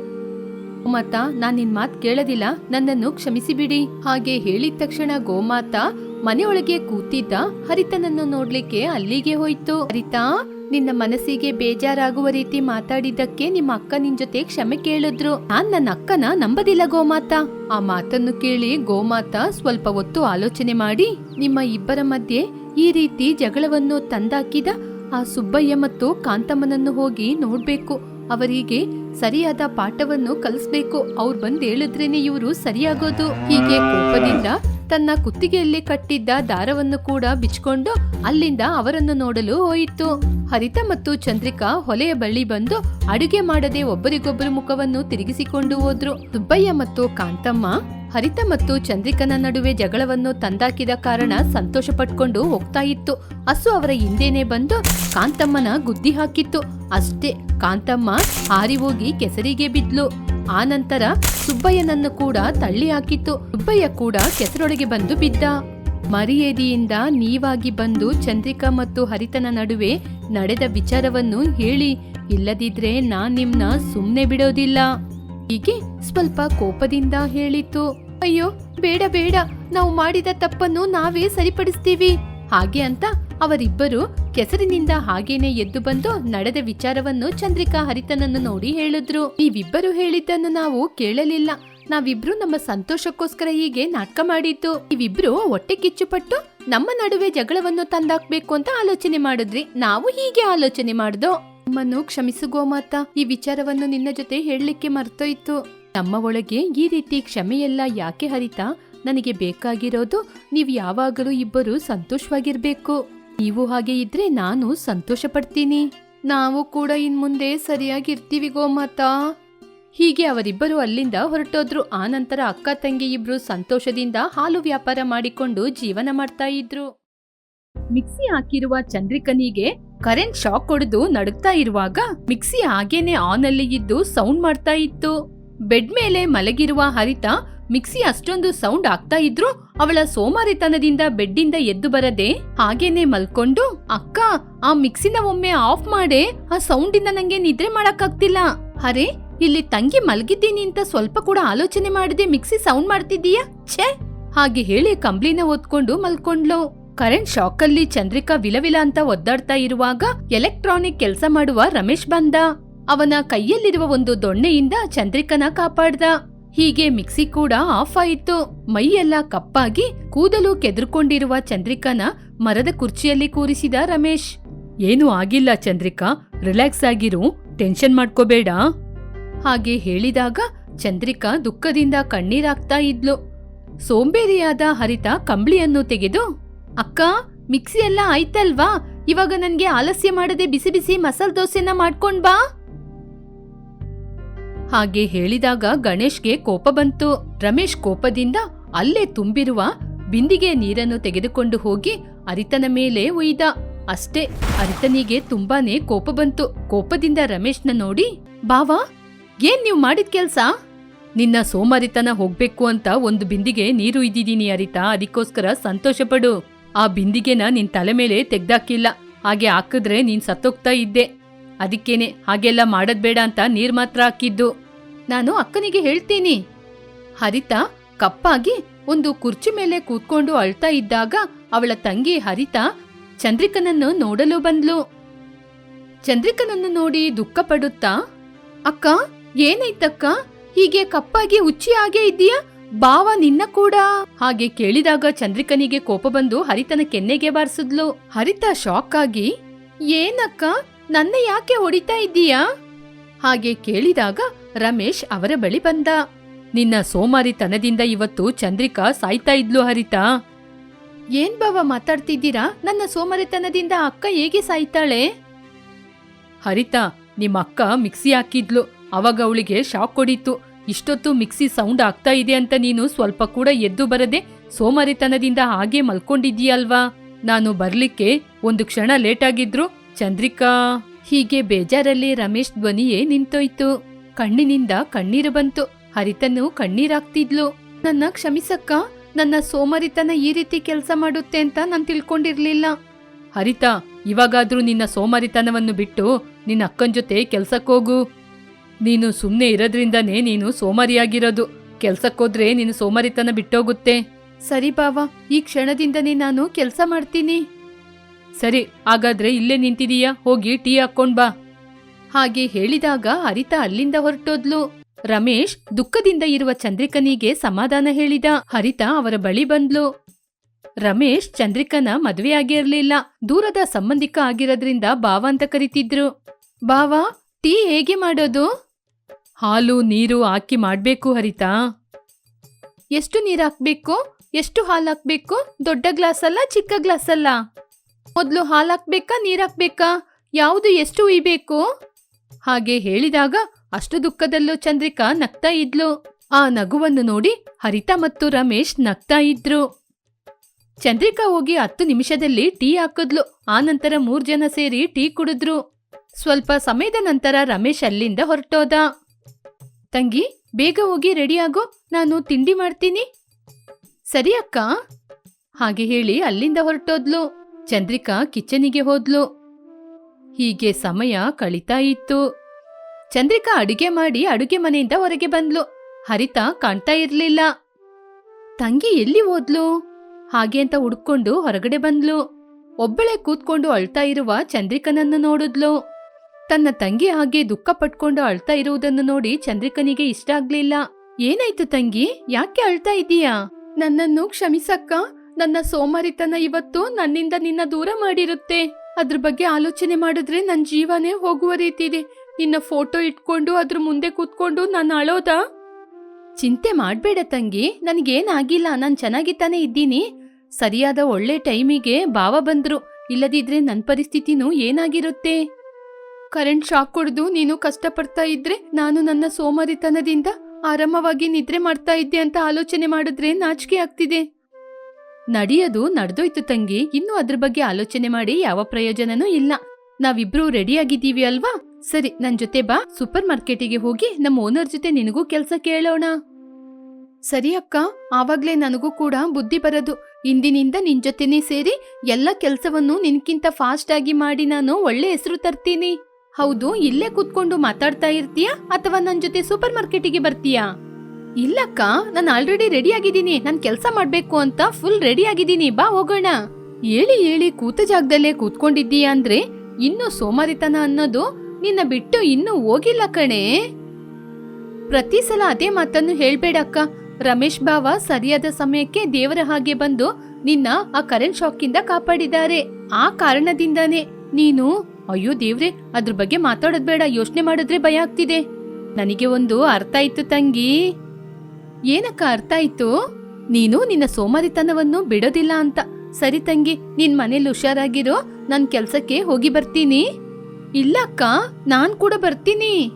ಗೋಮಾತ ನಾನ್ ನಿನ್ ಮಾತ್ ಕೇಳದಿಲ್ಲ. ನನ್ನನ್ನು ಕ್ಷಮಿಸಿಬಿಡಿ. ಹಾಗೆ ಹೇಳಿದ ತಕ್ಷಣ ಗೋಮಾತ ಮನೆಯೊಳಗೆ ಕೂತಿದ್ದ ಹರಿತನನ್ನು ನೋಡ್ಲಿಕ್ಕೆ ಅಲ್ಲಿಗೆ ಹೋಯ್ತು. ಹರಿತಾ, ನಿನ್ನ ಮನಸ್ಸಿಗೆ ಬೇಜಾರಾಗುವ ರೀತಿ ಮಾತಾಡಿದ್ದಕ್ಕೆ ನಿಮ್ಮ ಅಕ್ಕ ನಿನ್ ಜೊತೆ ಕ್ಷಮೆ ಕೇಳಿದ್ರು. ನಾನ್ ನನ್ನ ಅಕ್ಕನ ನಂಬದಿಲ್ಲ ಗೋಮಾತ. ಆ ಮಾತನ್ನು ಕೇಳಿ ಗೋಮಾತ ಸ್ವಲ್ಪ ಹೊತ್ತು ಆಲೋಚನೆ ಮಾಡಿ, ನಿಮ್ಮ ಇಬ್ಬರ ಮಧ್ಯೆ ಈ ರೀತಿ ಜಗಳವನ್ನು ತಂದಾಕಿದ ಆ ಸುಬ್ಬಯ್ಯ ಮತ್ತು ಕಾಂತಮ್ಮನನ್ನು ಹೋಗಿ ನೋಡ್ಬೇಕು. ಅವರಿಗೆ ಸರಿಯಾದ ಪಾಠವನ್ನು ಕಲಿಸ್ಬೇಕು. ಅವ್ರು ಬಂದ್ ಹೇಳಿದ್ರೇನೆ ಇವರು ಸರಿಯಾಗೋದು. ಹೀಗೆ ಕೋಪದಿಂದ ತನ್ನ ಕುತ್ತಿಗೆಯಲ್ಲಿ ಕಟ್ಟಿದ್ದ ದಾರವನ್ನು ಕೂಡ ಬಿಚ್ಕೊಂಡು ಅಲ್ಲಿಂದ ಅವರನ್ನು ನೋಡಲು ಹೋಯಿತು. ಹರಿತ ಮತ್ತು ಚಂದ್ರಿಕಾ ಹೊಲೆಯ ಬಳಿ ಬಂದು ಅಡುಗೆ ಮಾಡದೆ ಒಬ್ಬರಿಗೊಬ್ಬರು ಮುಖವನ್ನು ತಿರುಗಿಸಿಕೊಂಡು ಹೋದ್ರು. ಸುಬ್ಬಯ್ಯ ಮತ್ತು ಕಾಂತಮ್ಮ, ಹರಿತ ಮತ್ತು ಚಂದ್ರಿಕನ ನಡುವೆ ಜಗಳವನ್ನು ತಂದಾಕಿದ ಕಾರಣ ಸಂತೋಷ ಪಟ್ಕೊಂಡು ಹೋಗ್ತಾ ಇತ್ತು. ಹಸು ಅವರ ಹಿಂದೇನೆ ಬಂದು ಕಾಂತಮ್ಮನ ಗುದ್ದಿ ಹಾಕಿತ್ತು. ಅಷ್ಟೇ, ಕಾಂತಮ್ಮ ಹಾರಿ ಹೋಗಿ ಕೆಸರಿಗೆ ಬಿದ್ಲು. ಆನಂತರ ಸುಬ್ಬಯ್ಯನನ್ನು ಕೂಡ ತಳ್ಳಿ ಹಾಕಿತ್ತು. ಸುಬ್ಬಯ್ಯ ಕೂಡ ಕೆಸರೊಳಗೆ ಬಂದು ಬಿದ್ದ. ಮರಿಯೇದಿಯಿಂದ ನೀವಾಗಿ ಬಂದು ಚಂದ್ರಿಕಾ ಮತ್ತು ಹರಿತನ ನಡುವೆ ನಡೆದ ವಿಚಾರವನ್ನು ಹೇಳಿ, ಇಲ್ಲದಿದ್ರೆ ನಾನ್ ನಿಮ್ನ ಸುಮ್ನೆ ಬಿಡೋದಿಲ್ಲ. ಹೀಗೆ ಸ್ವಲ್ಪ ಕೋಪದಿಂದ ಹೇಳಿತ್ತು. ಅಯ್ಯೋ, ಬೇಡ ಬೇಡ. ನಾವು ಮಾಡಿದ ತಪ್ಪನ್ನು ನಾವೇ ಸರಿಪಡಿಸ್ತೀವಿ. ಹಾಗೆ ಅಂತ ಅವರಿಬ್ಬರು ಕೆಸರಿನಿಂದ ಹಾಗೇನೆ ಎದ್ದು ಬಂದು ನಡೆದ ವಿಚಾರವನ್ನು ಚಂದ್ರಿಕಾ ಹರಿತನನ್ನು ನೋಡಿ ಹೇಳಿದ್ರು. ನೀವಿಬ್ಬರು ಹೇಳಿದ್ದನ್ನು ನಾವು ಕೇಳಲಿಲ್ಲ. ನಾವಿಬ್ರು ನಮ್ಮ ಸಂತೋಷಕ್ಕೋಸ್ಕರ ಹೀಗೆ ನಾಟಕ ಮಾಡಿದ್ದು. ನೀವಿಬ್ರು ಹೊಟ್ಟೆ ಕಿಚ್ಚುಪಟ್ಟು ನಮ್ಮ ನಡುವೆ ಜಗಳವನ್ನು ತಂದಾಕ್ಬೇಕು ಅಂತ ಆಲೋಚನೆ ಮಾಡಿದ್ರಿ. ನಾವು ಹೀಗೆ ಆಲೋಚನೆ ಮಾಡ್ದೋ? ನಮ್ಮನ್ನು ಕ್ಷಮಿಸು ಗೋಮಾತ ಈ ವಿಚಾರವನ್ನು ನಿನ್ನ ಜೊತೆ ಹೇಳಲಿಕ್ಕೆ ಮರ್ತೋಯ್ತು. ನಮ್ಮ ಒಳಗೆ ಈ ರೀತಿ ಕ್ಷಮೆಯೆಲ್ಲ ಯಾಕೆ ಹರಿತಾ, ನನಗೆ ಬೇಕಾಗಿರೋದು ನೀವು ಯಾವಾಗಲೂ ಇಬ್ಬರು ಸಂತೋಷವಾಗಿರ್ಬೇಕು. ನೀವು ಹಾಗೆ ಇದ್ರೆ ನಾನು ಸಂತೋಷ ಪಡ್ತೀನಿ ನಾವು ಕೂಡ ಇನ್ ಮುಂದೆ ಸರಿಯಾಗಿರ್ತೀವಿ ಗೋಮಾತ. ಹೀಗೆ ಅವರಿಬ್ಬರು ಅಲ್ಲಿಂದ ಹೊರಟೋದ್ರು. ಆ ನಂತರ ಅಕ್ಕ ತಂಗಿ ಇಬ್ರು ಸಂತೋಷದಿಂದ ಹಾಲು ವ್ಯಾಪಾರ ಮಾಡಿಕೊಂಡು ಜೀವನ ಮಾಡ್ತಾ ಇದ್ರು. ಮಿಕ್ಸಿ ಹಾಕಿರುವ ಚಂದ್ರಿಕನಿಗೆ ಕರೆಂಟ್ ಶಾಕ್ ಹೊಡೆದು ನಡುಗ್ತಾ ಇರುವಾಗ ಮಿಕ್ಸಿ ಹಾಗೇನೆ ಆನ್ ಅಲ್ಲಿ ಇದ್ದು ಸೌಂಡ್ ಮಾಡ್ತಾ ಇತ್ತು. ಬೆಡ್ ಮೇಲೆ ಮಲಗಿರುವ ಹರಿತ ಮಿಕ್ಸಿ ಅಷ್ಟೊಂದು ಸೌಂಡ್ ಆಗ್ತಾ ಇದ್ರು ಅವಳ ಸೋಮಾರಿತನದಿಂದ ಬೆಡ್ಡಿಂದ ಎದ್ದು ಬರದೆ ಹಾಗೇನೆ ಮಲ್ಕೊಂಡು, ಅಕ್ಕ, ಆ ಮಿಕ್ಸಿನ ಒಮ್ಮೆ ಆಫ್ ಮಾಡೆ, ಆ ಸೌಂಡಿಂದ ನಂಗೆ ನಿದ್ರೆ ಮಾಡಕ್ಕಾಗ್ತಿಲ್ಲ. ಅರೆ, ಇಲ್ಲಿ ತಂಗಿ ಮಲಗಿದ್ದೀನಿ ಅಂತ ಸ್ವಲ್ಪ ಕೂಡ ಆಲೋಚನೆ ಮಾಡದೆ ಮಿಕ್ಸಿ ಸೌಂಡ್ ಮಾಡ್ತಿದ್ದೀಯಾ? ಛೇ! ಹಾಗೆ ಹೇಳಿ ಕಂಬ್ಲಿನ ಓದ್ಕೊಂಡು ಮಲ್ಕೊಂಡ್ಲು. ಕರೆಂಟ್ ಶಾಕ್ ಅಲ್ಲಿ ಚಂದ್ರಿಕಾ ವಿಲವಿಲ ಅಂತ ಒದ್ದಾಡ್ತಾ ಇರುವಾಗ ಎಲೆಕ್ಟ್ರಾನಿಕ್ ಕೆಲಸ ಮಾಡುವ ರಮೇಶ್ ಬಂದ. ಅವನ ಕೈಯಲ್ಲಿರುವ ಒಂದು ದೊಣ್ಣೆಯಿಂದ ಚಂದ್ರಿಕನ ಕಾಪಾಡ್ದ. ಹೀಗೆ ಮಿಕ್ಸಿ ಕೂಡ ಆಫ್ ಆಯಿತು. ಮೈಯೆಲ್ಲ ಕಪ್ಪಾಗಿ ಕೂದಲು ಕೆದರ್ಕೊಂಡಿರುವ ಚಂದ್ರಿಕನ ಮರದ ಕುರ್ಚಿಯಲ್ಲಿ ಕೂರಿಸಿದ ರಮೇಶ್. ಏನೂ ಆಗಿಲ್ಲ ಚಂದ್ರಿಕಾ, ರಿಲ್ಯಾಕ್ಸ್ ಆಗಿರು, ಟೆನ್ಷನ್ ಮಾಡ್ಕೋಬೇಡ. ಹಾಗೆ ಹೇಳಿದಾಗ ಚಂದ್ರಿಕಾ ದುಃಖದಿಂದ ಕಣ್ಣೀರಾಗ್ತಾ ಇದ್ಲು. ಸೋಂಬೇರಿಯಾದ ಹರಿತ ಕಂಬಳಿಯನ್ನು ತೆಗೆದು, ಅಕ್ಕ ಮಿಕ್ಸಿ ಎಲ್ಲ ಆಯ್ತಲ್ವಾ? ಇವಾಗ ನನ್ಗೆ ಆಲಸ್ಯ ಮಾಡದೆ ಬಿಸಿ ಬಿಸಿ ಮಸಾಲ್ ದೋಸೆನ ಮಾಡ್ಕೊಂಡ್ ಬಾ. ಹಾಗೆ ಹೇಳಿದಾಗ ಗಣೇಶ್ಗೆ ಕೋಪ ಬಂತು. ರಮೇಶ್ ಕೋಪದಿಂದ ಅಲ್ಲೇ ತುಂಬಿರುವ ಬಿಂದಿಗೆ ನೀರನ್ನು ತೆಗೆದುಕೊಂಡು ಹೋಗಿ ಅರಿತನ ಮೇಲೆ ಒಯ್ದ. ಅಷ್ಟೇ, ಅರಿತನಿಗೆ ತುಂಬಾನೇ ಕೋಪ ಬಂತು. ಕೋಪದಿಂದ ರಮೇಶ್ನ ನೋಡಿ, ಬಾವಾ, ಏನ್ ನೀವು ಮಾಡಿದ ಕೆಲ್ಸ? ನಿನ್ನ ಸೋಮಾರಿತನ ಹೋಗ್ಬೇಕು ಅಂತ ಒಂದು ಬಿಂದಿಗೆ ನೀರು ಇದ್ದಿದ್ದೀನಿ ಅರಿತಾ. ಅದಕ್ಕೋಸ್ಕರ ಸಂತೋಷ ಪಡು ಆ ಬಿಂದಿಗೆನ ನಿನ್ ತಲೆ ಮೇಲೆ ತೆಗ್ದಾಕಿಲ್ಲ. ಹಾಗೆ ಹಾಕಿದ್ರೆ ನೀನ್ ಸತ್ತೋಗ್ತಾ ಇದ್ದೆ. ಅದಕ್ಕೇನೆ ಹಾಗೆಲ್ಲ ಮಾಡದ್ ಬೇಡ ಅಂತ ನೀರ್ ಮಾತ್ರ ಹಾಕಿದ್ದು. ನಾನು ಅಕ್ಕನಿಗೆ ಹೇಳ್ತೀನಿ. ಹರಿತ ಕಪ್ಪಾಗಿ ಒಂದು ಕುರ್ಚಿ ಮೇಲೆ ಕೂತ್ಕೊಂಡು ಅಳ್ತಾ ಇದ್ದಾಗ ಅವಳ ತಂಗಿ ಹರಿತ ಚಂದ್ರಿಕನನ್ನು ನೋಡಲು ಬಂದ್ಲು. ಚಂದ್ರಿಕನನ್ನು ನೋಡಿ ದುಃಖ ಪಡುತ್ತಾ, ಅಕ್ಕ, ಏನಾಯ್ತಕ್ಕ? ಹೀಗೆ ಕಪ್ಪಾಗಿ ಹುಚ್ಚಿ ಹಾಗೆ ಇದೀಯಾ ಬಾವ ನಿನ್ನ ಕೂಡ? ಹಾಗೆ ಕೇಳಿದಾಗ ಚಂದ್ರಿಕನಿಗೆ ಕೋಪ ಬಂದು ಹರಿತನ ಕೆನ್ನೆಗೆ ಬಾರಿಸಿದ್ಲು. ಹರಿತ ಶಾಕ್ ಆಗಿ, ಏನಕ್ಕ? ನನ್ನ ಯಾಕೆ ಹೊಡಿತಾ ಇದ್ದೀಯಾ? ಹಾಗೆ ಕೇಳಿದಾಗ ರಮೇಶ್ ಅವರ ಬಳಿ ಬಂದ. ನಿನ್ನ ಸೋಮಾರಿತನದಿಂದ ಇವತ್ತು ಚಂದ್ರಿಕಾ ಸಾಯ್ತಾ ಇದ್ಲು ಹರಿತ. ಏನ್ ಬಾವ ಮಾತಾಡ್ತಿದ್ದೀರಾ? ನನ್ನ ಸೋಮಾರಿತನದಿಂದ ಅಕ್ಕ ಹೇಗೆ ಸಾಯ್ತಾಳೆ? ಹರಿತ, ನಿಮ್ಮ ಅಕ್ಕ ಮಿಕ್ಸಿ ಹಾಕಿದ್ಲು. ಅವಾಗ ಅವಳಿಗೆ ಶಾಕ್ ಕೊಡಿತು ಇಷ್ಟೊತ್ತು ಮಿಕ್ಸಿ ಸೌಂಡ್ ಆಗ್ತಾ ಇದೆ ಅಂತ ನೀನು ಸ್ವಲ್ಪ ಕೂಡ ಎದ್ದು ಬರದೆ ಸೋಮಾರಿತನದಿಂದ ಹಾಗೆ ಮಲ್ಕೊಂಡಿದ್ದೀಯಲ್ವಾ? ನಾನು ಬರ್ಲಿಕ್ಕೆ ಒಂದು ಕ್ಷಣ ಲೇಟ್ ಆಗಿದ್ರು ಚಂದ್ರಿಕಾ. ಹೀಗೆ ಬೇಜಾರಲ್ಲಿ ರಮೇಶ್ ಧ್ವನಿಯೇ ನಿಂತೋಯ್ತು. ಕಣ್ಣಿನಿಂದ ಕಣ್ಣೀರು ಬಂತು. ಹರಿತನು ಕಣ್ಣೀರಾಗ್ತಿದ್ಲು. ನನ್ನ ಕ್ಷಮಿಸಕ್ಕ, ನನ್ನ ಸೋಮರಿತನ ಈ ರೀತಿ ಕೆಲಸ ಮಾಡುತ್ತೆ ಅಂತ ನಾನು ತಿಳ್ಕೊಂಡಿರ್ಲಿಲ್ಲ. ಹರಿತ, ಇವಾಗಾದ್ರೂ ನಿನ್ನ ಸೋಮರಿತನವನ್ನು ಬಿಟ್ಟು ನಿನ್ನ ಅಕ್ಕನ ಜೊತೆ ಕೆಲ್ಸಕ್ಕೋಗು ನೀನು ಸುಮ್ಮನೆ ಇರೋದ್ರಿಂದನೇ ನೀನು ಸೋಮಾರಿಯಾಗಿರೋದು. ಕೆಲ್ಸಕ್ಕೋದ್ರೆ ನೀನು ಸೋಮಾರಿತನ ಬಿಟ್ಟೋಗುತ್ತೆ. ಸರಿ ಬಾವ, ಈ ಕ್ಷಣದಿಂದನೇ ನಾನು ಕೆಲಸ ಮಾಡ್ತೀನಿ. ಸರಿ, ಹಾಗಾದ್ರೆ ಇಲ್ಲೇ ನಿಂತಿದೀಯಾ? ಹೋಗಿ ಟೀ ಹಾಕೊಂಡ್ ಬಾ. ಹಾಗೆ ಹೇಳಿದಾಗ ಹರಿತ ಅಲ್ಲಿಂದ ಹೊರಟೋದ್ಲು. ರಮೇಶ್ ದುಃಖದಿಂದ ಇರುವ ಚಂದ್ರಿಕನಿಗೆ ಸಮಾಧಾನ ಹೇಳಿದ. ಹರಿತ ಅವರ ಬಳಿ ಬಂದ್ಲು. ರಮೇಶ್ ಚಂದ್ರಿಕನ ಮದುವೆಯಾಗಿರ್ಲಿಲ್ಲ ದೂರದ ಸಂಬಂಧಿಕ ಆಗಿರೋದ್ರಿಂದ ಬಾವ ಅಂತ ಕರಿತಿದ್ರು. ಬಾವ ಟೀ ಹೇಗೆ ಮಾಡೋದು? ಹಾಲು, ನೀರು ಹಾಕಿ ಮಾಡ್ಬೇಕು ಹರಿತಾ. ಎಷ್ಟು ನೀರು ಹಾಕ್ಬೇಕು? ಎಷ್ಟು ಹಾಲು ಹಾಕ್ಬೇಕು? ದೊಡ್ಡ ಗ್ಲಾಸ್ ಅಲ್ಲ ಚಿಕ್ಕ ಗ್ಲಾಸ್ ಅಲ್ಲ ಮೊದಲು ಹಾಲು ಹಾಕ್ಬೇಕಾ, ನೀರು ಹಾಕ್ಬೇಕಾ? ಯಾವುದು ಎಷ್ಟು ಉಯ್ಬೇಕು? ಹಾಗೆ ಹೇಳಿದಾಗ ಅಷ್ಟು ದುಃಖದಲ್ಲೂ ಚಂದ್ರಿಕಾ ನಗ್ತಾ ಇದ್ಲು. ಆ ನಗುವನ್ನು ನೋಡಿ ಹರಿತಾ ಮತ್ತು ರಮೇಶ್ ನಗ್ತಾ ಇದ್ರು. ಚಂದ್ರಿಕಾ ಹೋಗಿ ಹತ್ತು ನಿಮಿಷದಲ್ಲಿ ಟೀ ಹಾಕಿದ್ಲು. ಆ ನಂತರ ಮೂರ್ ಜನ ಸೇರಿ ಟೀ ಕುಡಿದ್ರು. ಸ್ವಲ್ಪ ಸಮಯದ ನಂತರ ರಮೇಶ್ ಅಲ್ಲಿಂದ ಹೊರಟೋದ. ತಂಗಿ, ಬೇಗ ಹೋಗಿ ರೆಡಿಯಾಗೋ ನಾನು ತಿಂಡಿ ಮಾಡ್ತೀನಿ. ಸರಿ ಅಕ್ಕ. ಹಾಗೆ ಹೇಳಿ ಅಲ್ಲಿಂದ ಹೊರಟೋದ್ಲು. ಚಂದ್ರಿಕಾ ಕಿಚನಿಗೆ ಹೋದ್ಲು. ಹೀಗೆ ಸಮಯ ಕಳೀತಾ ಇತ್ತು. ಚಂದ್ರಿಕಾ ಅಡುಗೆ ಮಾಡಿ ಅಡುಗೆ ಮನೆಯಿಂದ ಹೊರಗೆ ಬಂದ್ಲು. ಹರಿತ ಕಾಣ್ತಾ ಇರ್ಲಿಲ್ಲ. ತಂಗಿ ಎಲ್ಲಿ ಹೋದ್ಲು? ಹಾಗೆ ಅಂತ ಹುಡ್ಕೊಂಡು ಹೊರಗಡೆ ಬಂದ್ಲು. ಒಬ್ಬಳೆ ಕೂತ್ಕೊಂಡು ಅಳ್ತಾ ಇರುವ ಚಂದ್ರಿಕನನ್ನು ನೋಡಿದ್ಲು. ತನ್ನ ತಂಗಿ ಹಾಗೆ ದುಃಖ ಪಟ್ಕೊಂಡು ಅಳ್ತಾ ಇರುವುದನ್ನು ನೋಡಿ ಚಂದ್ರಿಕನಿಗೆ ಇಷ್ಟ ಆಗ್ಲಿಲ್ಲ. ಏನಾಯ್ತು ತಂಗಿ? ಯಾಕೆ ಅಳ್ತಾ ಇದೀಯಾ ನನ್ನನ್ನು ಕ್ಷಮಿಸಕ್ಕ? ನನ್ನ ಸೋಮಾರಿತನ ಇವತ್ತು ನನ್ನಿಂದ ನಿನ್ನ ದೂರ ಮಾಡಿರುತ್ತೆ. ಅದ್ರ ಬಗ್ಗೆ ಆಲೋಚನೆ ಮಾಡಿದ್ರೆ ನನ್ನ ಜೀವನೇ ಹೋಗುವ ರೀತಿ ಇದೆ. ನಿನ್ನ ಫೋಟೋ ಇಟ್ಕೊಂಡು ಅದ್ರ ಮುಂದೆ ಕೂತ್ಕೊಂಡು ನಾನು ಅಳೋದಾ? ಚಿಂತೆ ಮಾಡಬೇಡ ತಂಗಿ. ನನಗೇನಾಗಿಲ್ಲ. ನಾನು ಚೆನ್ನಾಗಿ ತಾನೇ ಇದ್ದೀನಿ. ಸರಿಯಾದ ಒಳ್ಳೆ ಟೈಮಿಗೆ ಭಾವ ಬಂದ್ರು. ಇಲ್ಲದಿದ್ರೆ ನನ್ನ ಪರಿಸ್ಥಿತಿನೂ ಏನಾಗಿರುತ್ತೆ? ಕರೆಂಟ್ ಶಾಕ್ ಕೊಡ್ದು ನೀನು ಕಷ್ಟಪಡ್ತಾ ಇದ್ರೆ ನಾನು ನನ್ನ ಸೋಮಾರಿತನದಿಂದ ಆರಾಮವಾಗಿ ನಿದ್ರೆ ಮಾಡ್ತಾ ಇದ್ದೆ ಅಂತ ಆಲೋಚನೆ ಮಾಡಿದ್ರೆ ನಾಚಿಕೆ ಆಗ್ತಿದೆ. ನಡೆಯೋದು, ನಡೆದೋಯ್ತು ತಂಗಿ. ಇನ್ನು ಅದ್ರ ಬಗ್ಗೆ ಆಲೋಚನೆ ಮಾಡಿ ಯಾವ ಪ್ರಯೋಜನನೂ ಇಲ್ಲ. ನಾವಿಬ್ರು ರೆಡಿಯಾಗಿದ್ದೀವಿ ಅಲ್ವಾ? ಸರಿ, ನನ್ ಜೊತೆ ಬಾ. ಸೂಪರ್ ಮಾರ್ಕೆಟಿಗೆ ಹೋಗಿ ನಮ್ಮ ಓನರ್ ಜೊತೆ ನಿನಗೂ ಕೆಲಸ ಕೇಳೋಣ. ಸರಿ ಅಕ್ಕ, ಆವಾಗ್ಲೇ ನನಗೂ ಕೂಡ ಬುದ್ಧಿ ಬರೋದು. ಇಂದಿನಿಂದ ನಿನ್ ಜೊತೆನೇ ಸೇರಿ ಎಲ್ಲ ಕೆಲ್ಸವನ್ನು ನಿನ್ಕಿಂತ ಫಾಸ್ಟ್ ಆಗಿ ಮಾಡಿ ನಾನು ಒಳ್ಳೆ ಹೆಸರು ತರ್ತೀನಿ. ಹೌದು, ಇಲ್ಲೇ ಕೂತ್ಕೊಂಡು ಮಾತಾಡ್ತಾ ಇರ್ತೀಯಾ ಅಥವಾ ನನ್ ಜೊತೆ ಸೂಪರ್ ಮಾರ್ಕೆಟಿಗೆ ಬರ್ತೀಯಾ? ಇಲ್ಲಕ್ಕ, ನಾನು ಆಲ್ರೆಡಿ ರೆಡಿ ಆಗಿದ್ದೀನಿ. ನಾನು ಕೆಲಸ ಮಾಡ್ಬೇಕು ಅಂತ ಫುಲ್ ರೆಡಿ ಆಗಿದ್ದೀನಿ. ಬಾ ಹೋಗೋಣ. ಹೇಳಿ ಹೇಳಿ ಕೂತ ಜಾಗದಲ್ಲೇ ಕೂತ್ಕೊಂಡಿದ್ದೀಯಾ ಅಂದ್ರೆ ಇನ್ನು ಸೋಮಾರಿತನ ಅನ್ನೋದು ನಿನ್ನ ಬಿಟ್ಟು ಇನ್ನೂ ಹೋಗಿಲ್ಲ ಕಣೆ. ಪ್ರತಿ ಸಲ ಅದೇ ಮಾತನ್ನು ಹೇಳ್ಬೇಡಕ್ಕ. ರಮೇಶ್ ಬಾವ ಸರಿಯಾದ ಸಮಯಕ್ಕೆ ದೇವರ ಹಾಗೆ ಬಂದು ನಿನ್ನ ಆ ಕರೆಂಟ್ ಶಾಕಿಂದ ಕಾಪಾಡಿದ್ದಾರೆ. ಆ ಕಾರಣದಿಂದಾನೇ ನೀನು, ಅಯ್ಯೋ ದೇವ್ರೆ, ಅದ್ರ ಬಗ್ಗೆ ಮಾತಾಡೋದ್ ಬೇಡ, ಯೋಚನೆ ಮಾಡಿದ್ರೆ ಭಯ ಆಗ್ತಿದೆ. ನನಗೆ ಒಂದು ಅರ್ಥ ಆಯ್ತು ತಂಗಿ. ಏನಕ್ಕ ಅರ್ಥ ಆಯ್ತು? ನೀನು ನಿನ್ನ ಸೋಮಾರಿತನವನ್ನು ಬಿಡೋದಿಲ್ಲ ಅಂತ. ಸರಿ ತಂಗಿ, ನಿನ್ ಮನೇಲಿ ಹುಷಾರಾಗಿರೋ, ನನ್ ಕೆಲ್ಸಕ್ಕೆ ಹೋಗಿ ಬರ್ತೀನಿ. ಇಲ್ಲ ಅಕ್ಕ ನಾನ್ ಕೂಡ ಬರ್ತೀನಿ.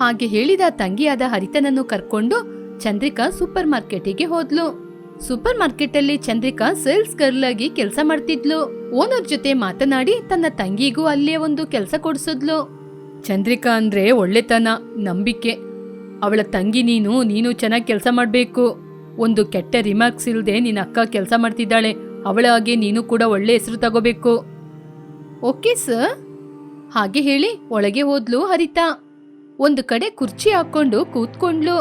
ಹಾಗೆ ಹೇಳಿದ ತಂಗಿಯಾದ ಹರಿತನನ್ನು ಕರ್ಕೊಂಡು ಚಂದ್ರಿಕಾ ಸೂಪರ್ ಮಾರ್ಕೆಟಿಗೆ ಹೋದ್ಲು. ಸೂಪರ್ ಮಾರ್ಕೆಟಲ್ಲಿ ಚಂದ್ರಿಕಾ ಸೇಲ್ಸ್ ಗರ್ಲ್ ಆಗಿ ಕೆಲಸ ಮಾಡ್ತಿದ್ಲು. ಓನರ್ ಜೊತೆ ಮಾತನಾಡಿ ತನ್ನ ತಂಗಿಗೂ ಅಲ್ಲೇ ಒಂದು ಕೆಲಸ ಕೊಡ್ಸಿದ್ಲು. ಚಂದ್ರಿಕಾ ಅಂದ್ರೆ ಒಳ್ಳೆತನ, ನಂಬಿಕೆ. ಅವಳ ತಂಗಿ ನೀನು ನೀನು ಚೆನ್ನಾಗಿ ಕೆಲಸ ಮಾಡಬೇಕು. ಒಂದು ಕೆಟ್ಟ ರಿಮಾರ್ಕ್ಸ್ ಇಲ್ಲದೆ ನಿನ್ನ ಅಕ್ಕ ಕೆಲಸ ಮಾಡ್ತಿದ್ದಾಳೆ. ಅವಳ ಹಾಗೆ ನೀನು ಕೂಡ ಒಳ್ಳೆ ಹೆಸರು ತಗೋಬೇಕು. Okay, sir. ಹಾಗೆ ಹೇಳಿ ಒಳಗೆ ಹೋದ್ಲು ಹರಿತಾ. ಒಂದು ಕಡೆ ಕುರ್ಚಿ ಹಾಕೊಂಡು ಕೂತ್ಕೊಂಡ್ಲು.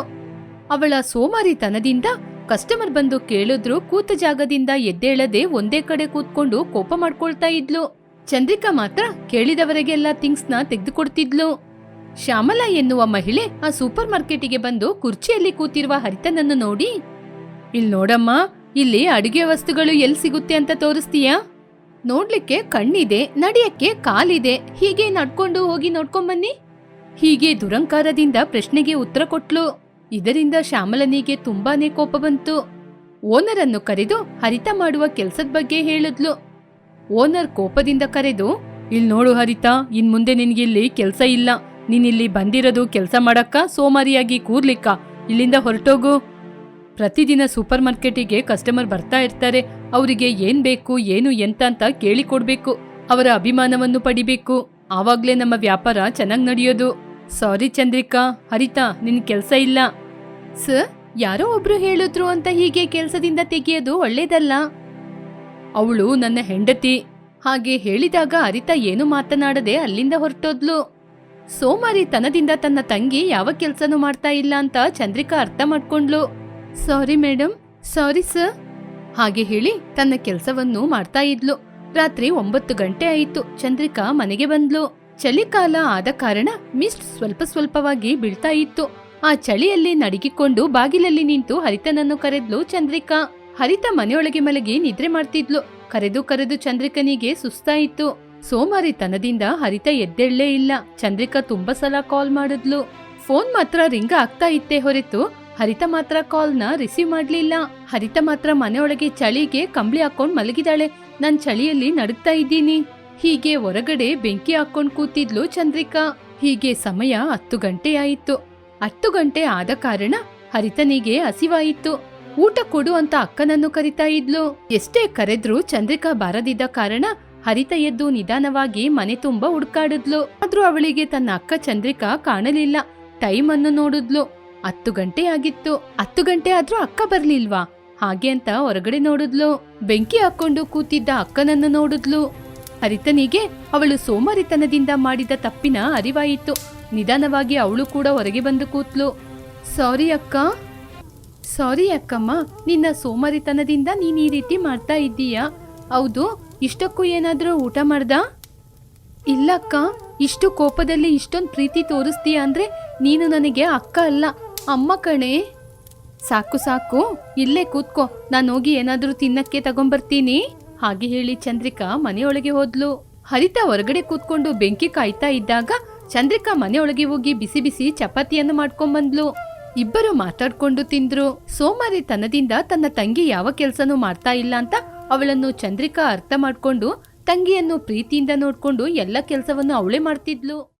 ಅವಳ ಸೋಮಾರಿತನದಿಂದ ಕಸ್ಟಮರ್ ಬಂದು ಕೇಳಿದ್ರು ಕೂತ ಜಾಗದಿಂದ ಎದ್ದೇಳದೆ ಒಂದೇ ಕಡೆ ಕೂತ್ಕೊಂಡು ಕೋಪ ಮಾಡ್ಕೊಳ್ತಾ ಇದ್ಲು. ಚಂದ್ರಿಕಾ ಮಾತ್ರ ಕೇಳಿದವರಿಗೆಲ್ಲ ಥಿಂಗ್ಸ್ನ ತೆಗೆದುಕೊಡ್ತಿದ್ಲು. ಶ್ಯಾಮಲಾ ಎನ್ನುವ ಮಹಿಳೆ ಆ ಸೂಪರ್ ಮಾರ್ಕೆಟಿಗೆ ಬಂದು ಕುರ್ಚಿಯಲ್ಲಿ ಕೂತಿರುವ ಹರಿತನನ್ನು ನೋಡಿ ಇಲ್ಲಿ ನೋಡಮ್ಮ, ಇಲ್ಲಿ ಅಡಿಗೆ ವಸ್ತುಗಳು ಎಲ್ಲಿ ಸಿಗುತ್ತೆ ಅಂತ ತೋರಿಸ್ತೀಯಾ? ನೋಡ್ಲಿಕ್ಕೆ ಕಣ್ಣಿದೆ, ನಡೆಯಕ್ಕೆ ಕಾಲಿದೆ, ಹೀಗೆ ನಡ್ಕೊಂಡು ಹೋಗಿ ನೋಡ್ಕೊಂಬನ್ನಿ? ಹೀಗೆ ದುರಂಕಾರದಿಂದ ಪ್ರಶ್ನೆಗೆ ಉತ್ತರ ಕೊಟ್ಲು. ಇದರಿಂದ ಶ್ಯಾಮಲನಿಗೆ ತುಂಬಾನೇ ಕೋಪ ಬಂತು. ಓನರನ್ನು ಕರೆದು ಹರಿತ ಮಾಡುವ ಕೆಲಸದ ಬಗ್ಗೆ ಹೇಳಿದ್ಲು. ಓನರ್ ಕೋಪದಿಂದ ಕರೆದು, ಇಲ್ ನೋಡು ಹರಿತ ಇನ್ ಮುಂದೆ ನಿನ್ಗಿಲ್ಲಿ ಕೆಲಸ ಇಲ್ಲ. ನೀನಿಲ್ಲಿ ಬಂದಿರೋದು ಕೆಲಸ ಮಾಡಕ್ಕ, ಸೋಮಾರಿಯಾಗಿ ಕೂರ್ಲಿಕ್ಕ. ಇಲ್ಲಿಂದ ಹೊರಟೋಗು. ಪ್ರತಿದಿನ ಸೂಪರ್ ಮಾರ್ಕೆಟಿಗೆ ಕಸ್ಟಮರ್ ಬರ್ತಾ ಇರ್ತಾರೆ. ಅವರಿಗೆ ಏನ್ ಬೇಕು, ಏನು ಎಂತ ಅಂತ ಕೇಳಿಕೊಡ್ಬೇಕು. ಅವರ ಅಭಿಮಾನವನ್ನು ಪಡಿಬೇಕು. ಆವಾಗ್ಲೇ ನಮ್ಮ ವ್ಯಾಪಾರ ಚೆನ್ನಾಗಿ ನಡೆಯೋದು. ಸಾರಿ ಚಂದ್ರಿಕಾ, ಹರಿತಾ, ನಿನ್ ಕೆಲ್ಸ ಇಲ್ಲ. ಸರ್, ಯಾರೋ ಒಬ್ರು ಹೇಳಿದ್ರು ಅಂತ ಹೀಗೆ ಕೆಲ್ಸದಿಂದ ತೆಗೆಯೋದು ಒಳ್ಳೇದಲ್ಲ. ಅವಳು ನನ್ನ ಹೆಂಡತಿ. ಹಾಗೆ ಹೇಳಿದಾಗ ಹರಿತಾ ಏನು ಮಾತನಾಡದೆ ಅಲ್ಲಿಂದ ಹೊರಟೋದ್ಲು. ಸೋಮಾರಿತನದಿಂದ ತನ್ನ ತಂಗಿ ಯಾವ ಕೆಲ್ಸನೂ ಮಾಡ್ತಾ ಇಲ್ಲ ಅಂತ ಚಂದ್ರಿಕಾ ಅರ್ಥ ಮಾಡ್ಕೊಂಡ್ಲು. ಸಾರಿ ಮೇಡಮ್ ಸಾರಿ ಸರ್, ಹಾಗೆ ಹೇಳಿ ತನ್ನ ಕೆಲಸವನ್ನು ಮಾಡ್ತಾ ಇದ್ಲು. ರಾತ್ರಿ ಒಂಬತ್ತು ಗಂಟೆ ಆಯಿತು, ಚಂದ್ರಿಕಾ ಮನೆಗೆ ಬಂದ್ಲು. ಚಳಿಕಾಲ ಆದ ಕಾರಣ ಮಿಸ್ಟ್ ಸ್ವಲ್ಪ ಸ್ವಲ್ಪವಾಗಿ ಬೀಳ್ತಾ ಇತ್ತು. ಆ ಚಳಿಯಲ್ಲಿ ನಡಿಗಿಕೊಂಡು ಬಾಗಿಲಲ್ಲಿ ನಿಂತು ಹರಿತನನ್ನು ಕರೆದ್ಲು ಚಂದ್ರಿಕಾ. ಹರಿತ ಮನೆಯೊಳಗೆ ಮಲಗಿ ನಿದ್ರೆ ಮಾಡ್ತಿದ್ಲು. ಕರೆದು ಕರೆದು ಚಂದ್ರಿಕನಿಗೆ ಸುಸ್ತಾಯಿತ್ತು ಸೋಮಾರಿತನದಿಂದ ಹರಿತ ಎದ್ದೇಳಲೇ ಇಲ್ಲ. ಚಂದ್ರಿಕಾ ತುಂಬಾ ಸಲ ಕಾಲ್ ಮಾಡಿದ್ಲು. ಫೋನ್ ಮಾತ್ರ ರಿಂಗ್ ಆಗ್ತಾ ಇತ್ತೇ ಹೊರತು ಹರಿತ ಮಾತ್ರ ಕಾಲ್ನ ರಿಸೀವ್ ಮಾಡ್ಲಿಲ್ಲ. ಹರಿತ ಮಾತ್ರ ಮನೆಯೊಳಗೆ ಚಳಿಗೆ ಕಂಬಳಿ ಹಾಕೊಂಡ್ ಮಲಗಿದಾಳೆ. ನನ್ ಚಳಿಯಲ್ಲಿ ನಡುಗ್ತಾ ಇದ್ದೀನಿ. ಹೀಗೆ ಹೊರಗಡೆ ಬೆಂಕಿ ಹಾಕೊಂಡ್ ಕೂತಿದ್ಲು ಚಂದ್ರಿಕಾ. ಹೀಗೆ ಸಮಯ ಹತ್ತು ಗಂಟೆ ಆಯಿತು. ಹತ್ತು ಗಂಟೆ ಆದ ಕಾರಣ ಹರಿತನಿಗೆ ಹಸಿವಾಯಿತು. ಊಟ ಕೊಡು ಅಂತ ಅಕ್ಕನನ್ನು ಕರಿತಾ ಇದ್ಲು. ಎಷ್ಟೇ ಕರೆದ್ರೂ ಚಂದ್ರಿಕಾ ಬಾರದಿದ್ದ ಕಾರಣ ಹರಿತ ಎದ್ದು ನಿಧಾನವಾಗಿ ಮನೆ ತುಂಬಾ ಹುಡ್ಕಾಡಿದ್ಲು. ಆದ್ರೂ ಅವಳಿಗೆ ತನ್ನ ಅಕ್ಕ ಚಂದ್ರಿಕಾ ಕಾಣಲಿಲ್ಲ. ಟೈಮ್ ಅನ್ನು ನೋಡಿದ್ಲು. ಹತ್ತು ಗಂಟೆ ಆಗಿತ್ತು. ಹತ್ತು ಗಂಟೆ ಆದ್ರೂ ಅಕ್ಕ ಬರ್ಲಿಲ್ವಾ? ಹಾಗೆ ಅಂತ ಹೊರಗಡೆ ನೋಡಿದ್ಲು. ಬೆಂಕಿ ಹಾಕೊಂಡು ಕೂತಿದ್ದ ಅಕ್ಕನನ್ನು ನೋಡಿದ್ಲು. ಹರಿತನಿಗೆ ಅವಳು ಸೋಮಾರಿತನದಿಂದ ಮಾಡಿದ ತಪ್ಪಿನ ಅರಿವಾಯಿತು. ನಿಧಾನವಾಗಿ ಅವಳು ಕೂಡ ಹೊರಗೆ ಬಂದು ಕೂತ್ಲು. ಸಾರಿ ಅಕ್ಕ. ಸಾರಿ ಅಕ್ಕಮ್ಮ. ನಿನ್ನ ಸೋಮಾರಿತನದಿಂದ ನೀನ್ ಈ ರೀತಿ ಮಾಡ್ತಾ ಇದ್ದೀಯಾ? ಹೌದು. ಇಷ್ಟಕ್ಕೂ ಏನಾದರೂ ಊಟ ಮಾಡ್ದಾ? ಇಲ್ಲಕ್ಕ ಇಷ್ಟು ಕೋಪದಲ್ಲಿ ಇಷ್ಟೊಂದು ಪ್ರೀತಿ ತೋರಿಸ್ತೀಯ ಅಂದರೆ ನೀನು ನನಗೆ ಅಕ್ಕ ಅಲ್ಲ. ಅಮ್ಮ ಕಣೆ. ಸಾಕು ಸಾಕು, ಇಲ್ಲೇ ಕೂತ್ಕೋ. ನಾನು ಹೋಗಿ ಏನಾದರೂ ತಿನ್ನಕ್ಕೆ ತಗೊಂಬರ್ತೀನಿ. ಹಾಗೆ ಹೇಳಿ ಚಂದ್ರಿಕಾ ಮನೆಯೊಳಗೆ ಹೋದ್ಲು. ಹರಿತಾ ಹೊರಗಡೆ ಕೂತ್ಕೊಂಡು ಬೆಂಕಿ ಕಾಯ್ತಾ ಇದ್ದಾಗ ಚಂದ್ರಿಕಾ ಮನೆಯೊಳಗೆ ಹೋಗಿ ಬಿಸಿ ಬಿಸಿ ಚಪಾತಿಯನ್ನು ಮಾಡ್ಕೊಂಬಂದ್ಲು. ಇಬ್ಬರು ಮಾತಾಡ್ಕೊಂಡು ತಿಂದ್ರು. ಸೋಮಾರಿ ಸೋಮಾರಿತನದಿಂದ ತನ್ನ ತಂಗಿ ಯಾವ ಕೆಲಸನೂ ಮಾಡ್ತಾ ಇಲ್ಲ ಅಂತ ಅವಳನ್ನು ಚಂದ್ರಿಕಾ ಅರ್ಥ ಮಾಡಿಕೊಂಡು ತಂಗಿಯನ್ನು ಪ್ರೀತಿಯಿಂದ ನೋಡಿಕೊಂಡು ಎಲ್ಲ ಕೆಲಸವನ್ನು ಅವಳೇ ಮಾಡ್ತಿದ್ಲು.